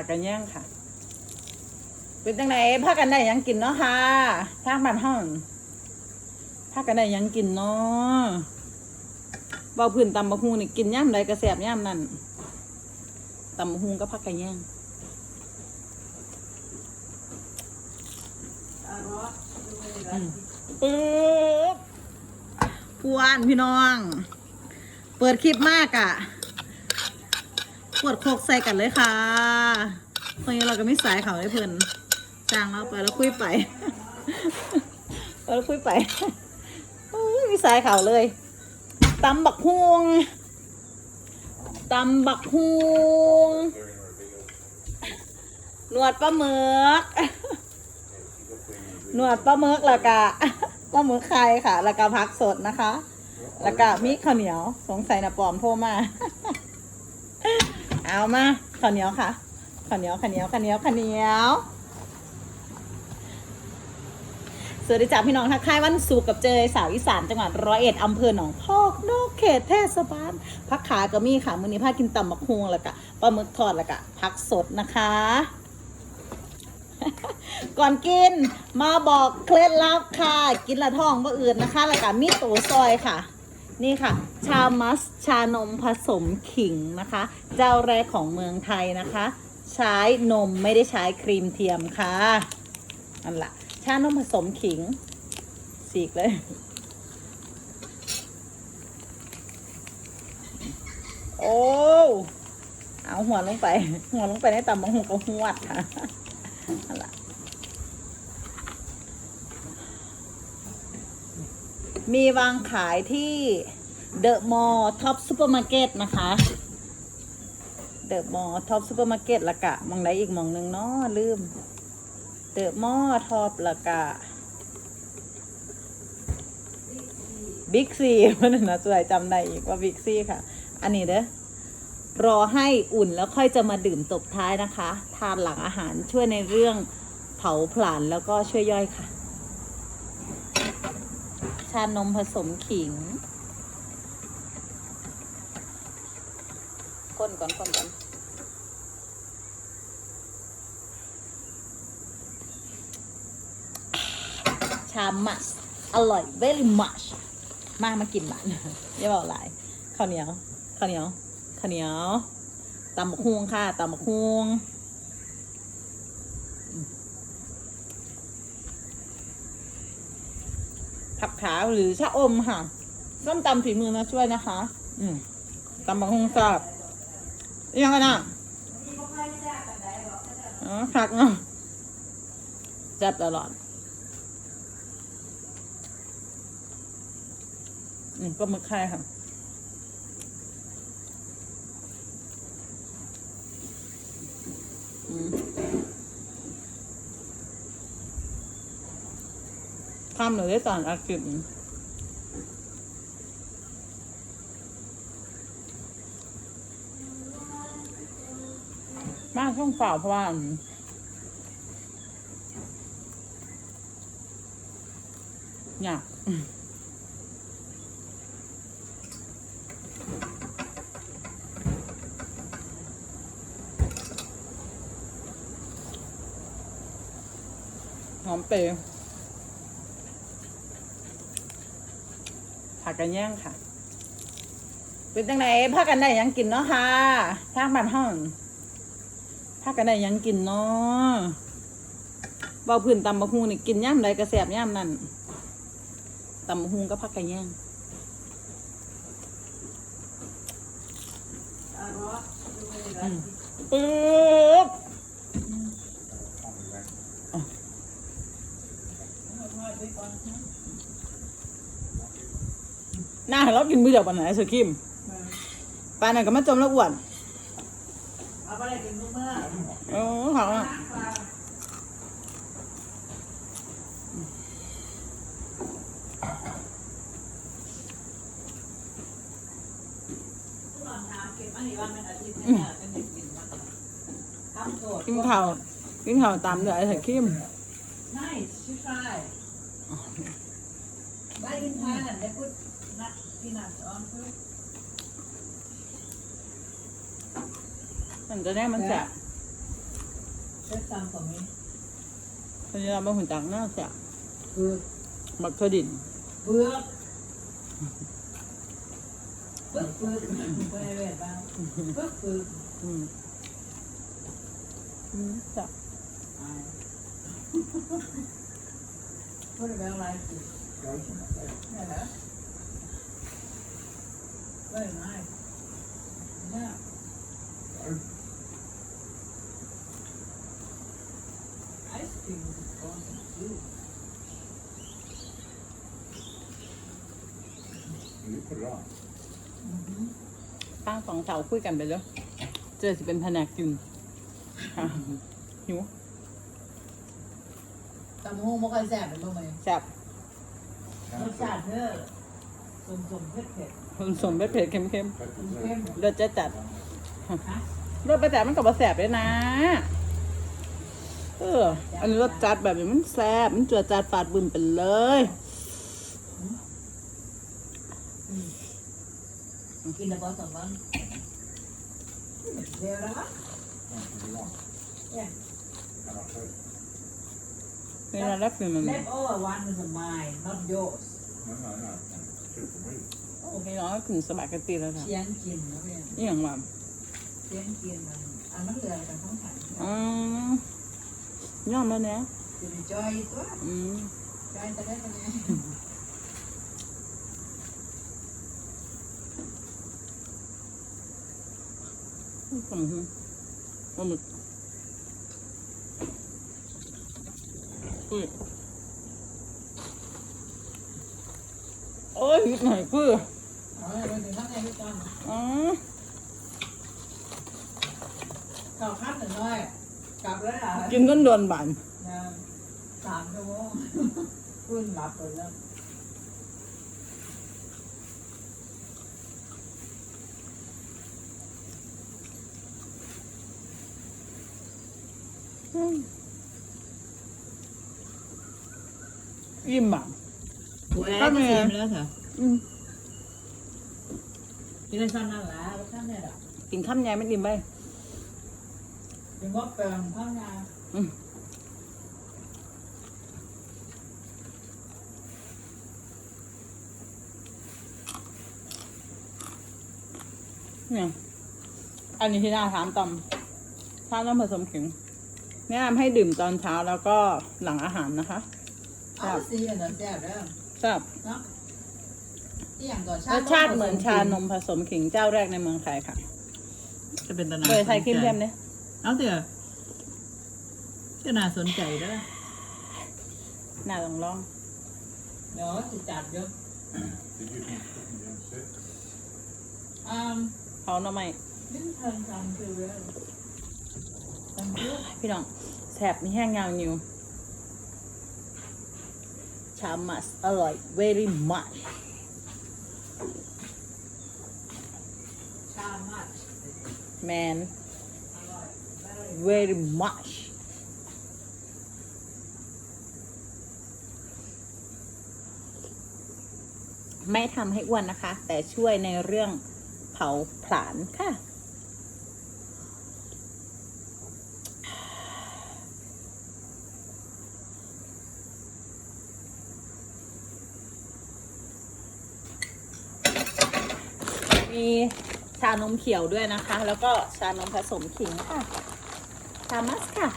ผักกันแย่งค่ะ เป็นจังไหนพากันได้ยังกินเนาะค่ะทางบ้านห้องพากันได้ยังกินเนาะเบาพื้นตำบะฮูนี่กินย่ำใดกระแสบย่ำนั่นตำบะฮูก็พักกันแย่งปึ๊บปวนพี่น้อง เปิดคลิปมากอะ่ะ ปวดโคกใส่กันเลยค่ะตอนนี้เราก็ไม่สายเขาเลยเพื่อนจ้างเราไปแล้วคุยไปไปแล้วคุยไปอุ้ยมีสายเขาเลยตำบักฮวงตำบักฮวงหนวดปลาหมึกหนวดปลาหมึกล้วก็ปลาหมึกไข่ค่ะล้วก็ผักสดนะคะล้วก็มีข้าวเหนียวสงสัยนะปลอมโทรมา เอามาข้าวเหนียวค่ะข้าวเหนียวข้าวเหนียวข้าวเหนียวข้าวเหนียวสวัสดีจ้าพี่น้องทักทายวันศุกร์กับเจยสาวอีสานจังหวัดร้อยเอ็ดอำเภอหนองพอกนอกเขตเทศบาลพักขาก็มีค่ะมื้อนี้พากินตำบักฮวงแล้วก็ปลาหมึกทอดแล้วก็ผักสดนะคะ ก่อนกินมาบอกเคล็ดลับค่ะ กินละท้องบ่อื่นนะคะ แล้วก็มีตัวซอยค่ะ นี่ค่ะ ชามัส ชานมผสมขิงนะคะ เจ้าแรกของเมืองไทยนะคะ ใช้นมไม่ได้ใช้ครีมเทียมค่ะนั่นละชานมผสมขิงสีกเลยโอ้เอาหัวลงไป หัวลงไปในตำบังหงก็หวดค่ะนั่นละ มีวางขายที่เดอะมอลล์ท็อปซูเปอร์มาร์เก็ตนะคะ เดอะมอลล์ท็อปซูเปอร์มาร์เก็ตละกะมองได้อีกมองหนึ่งเนาะลืม เดอะมอลล์ท็อปละกะบิ๊กซีมันนะสวยจำได้อีกว่าบิ๊กซีค่ะ อันนี้เด้อรอให้อุ่นแล้วค่อยจะมาดื่มตบท้ายนะคะ ทานหลังอาหารช่วยในเรื่องเผาผลาญแล้วก็ช่วยย่อยค่ะ ชานมผสมขิงก้นก่อนก้นก่อนชามัสอร่อย very much มามากินบ้านอย่าบอกหลายข้าวเหนียวข้าวเหนียวข้าวเหนียวตำบักฮวงค่ะตำบักฮวง ผักขาวหรือชะอมค่ะ ส้มตำฝีมือนะช่วยนะคะ อืมตำบักฮงแซ่บยังไงนะอ๋อผักเนาะแซ่บตลอดอืมก็มึกไข่ค่ะ ข้ามเลยได้สารอากินมากช่องเปล่าเพราะว่าอยากหอมเปรี้ยว ผักกันย่งค่ะ เป็นจังไหนพากันได้ยังกินเนาะค่ะทางบ้านห้องพากันได้ยังกินเนาะเบาพื้นตำบะฮูนี่กินย่ำใดกระแสบย่ำนั่นตำบะฮูก็พักกันย่งปื๊บหน้า เรากินมื้อเดียวปันไหนสกิมปานนั้นก็มาจมแล้วอ้วนเอาไปเลยกินมื้อเมื่อเออเขาอะตอนเช้าเก็บอันนี้วันเป็นอาทิตย์เนี่ยเป็นเด็กกินทำโสดกินข้าวกินข้าวตามด้วยไอ้สกิม Nice, she tried. But in Thailand, they put nut, peanuts on food. มันจะได้มันแสบเล็กตามของนี้พยายามมาหุ่นจังหน้าเสียคือบักเทอดินเบือกปึ๊กปึ๊กไปเวทบ้างปึ๊กปึ๊กอืมอืมจ้ะพูดแบบอะไรสิเนี่ยเหรอไม่ไม่เนี่ยไอศครีมก็ซื้อ You put it on. ตั้งสองเสาคุยกันไปเลยเจอสิเป็นแผนกกินค่ะหิวตำหูไม่ค่อยแซ่บเป็นบ้างไหมแซ่บ รสชาติเด้อสมสมเผ็ดเผ็ด ผสมเผ็ดๆเค็มเข้มๆเลือดจะจัดฮะเลือดไปแต่มันกับบะแสบเลยนะ เออ อันนี้รสจัดแบบนี้มันแซ่บมันจัวจัดปาดบึ้มไปเลยกินแล้วก็สองวันเดี๋ยวนะ If you want. Yeah. And I'll tell you. เวลารับกินมัน Left over one is mine not yours No, no, no. Two for me. โอเคน้อยขึ้นสบายกันตีแล้วค่ะเชียงกินนะเพื่อนนี่อย่างว่าเชียงกินมันอันนั้นเหลือกันทั้งถังอืมย่อมแล้วเนี่ยจะไปจอยตัวอืมจอยจะได้กันไงอืมปลาหมึกอุ้ยโอ้ยหยุด หน่อยคือเอาเลยไปถึงข้างในทุกตอนอ๋อข่าวคัดหนึ่งน้อยกลับแล้วอะกินต้นโดนบานสามชั่วโมงขึ้นหลับไปแล้วอืมอิ่มอะก็ไม่แล้วเถอะอืม กินได้สั้นนั่นแหละก็สั้นเนี่ยแหละกินข้ามยายไม่อิ่มไปกินว่าเปลืองข้างในอืมเนี่ย อันนี้ที่น่าถามตำถ้าต้องผสมขิงแนะนำให้ดื่มตอนเช้าแล้วก็หลังอาหารนะคะ เอาสีกันเนอะแซ่บเด้อทราบเนาะ ที่อย่างก่อนรสชาติเหมือนชานมผสมขิงเจ้าแรกในเมืองไทยค่ะจะเป็นตนาเคยใส่ครีมเทียมเนี่ยเอาเถอะก็น่าสนใจเด้อน่าลองลองเดี๋ยวจะจัดเยอะ Did you think cooking down sick? อ่าเขาหน่อไม่ลิ้นพันทำคือเรื่องทำเยอะพี่น้องแสบมีแห้งยาวนิวชามัสอร่อย very much ชามาก man อร่อย very much ไม่ทำให้อ้วนนะคะ แต่ช่วยในเรื่องเผาผลาญค่ะ มี ชานมเขียวด้วยนะคะ แล้วก็ชานมผสมขิงค่ะชามัสค่ะ